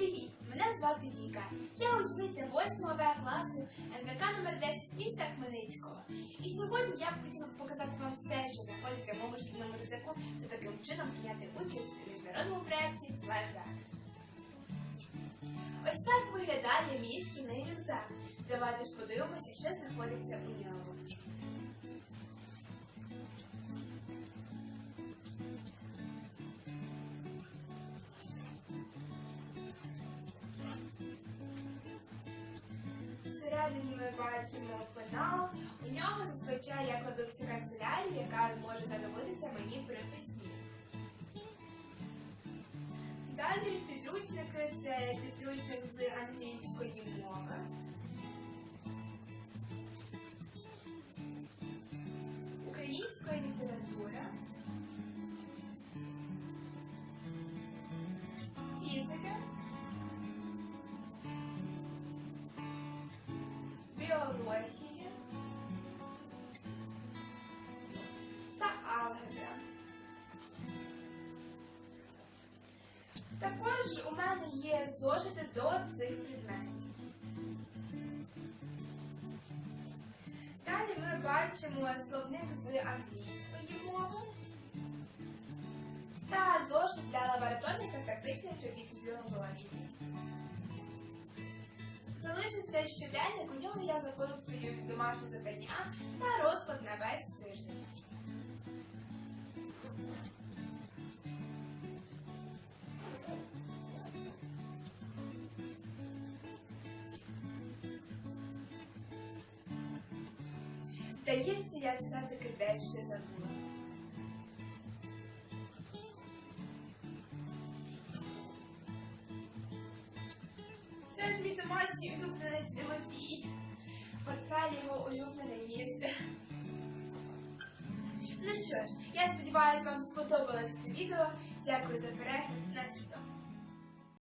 Привіт! Мене звати Віка. Я учениця 8 В класу НВК номер 10 міста Хмельницького. І сьогодні я б хотіла показати вам все, що знаходиться в моєму шкільному рюкзаку, та таким чином прийняти участь у міжнародному проєкті Лайфдак. Ось так виглядає мій шкільний рюкзак. Давайте ж подивимося, що знаходиться у ньому. Всередині ми бачимо пенал. У нього зазвичай я кладу всю канцелярію, яка може знадобитися мені при письмі. Далі підручники це підручник з англійської мови. Української літератури. Фізики. Біології та алгебра. Також у мене є зошити до цих предметів. Далі ми бачимо словник з англійської мови та зошит для лабораторних та практичних робіт з біології. Залишився щоденник, у нього я записую домашні завдання та розклад на весь тиждень. Здається, я все-таки дещо забула. Домашній улюбленець Тимофій. Портфель його улюблене місце. Ну що ж, я сподіваюся, вам сподобалось це відео. Дякую за перегляд. На світло.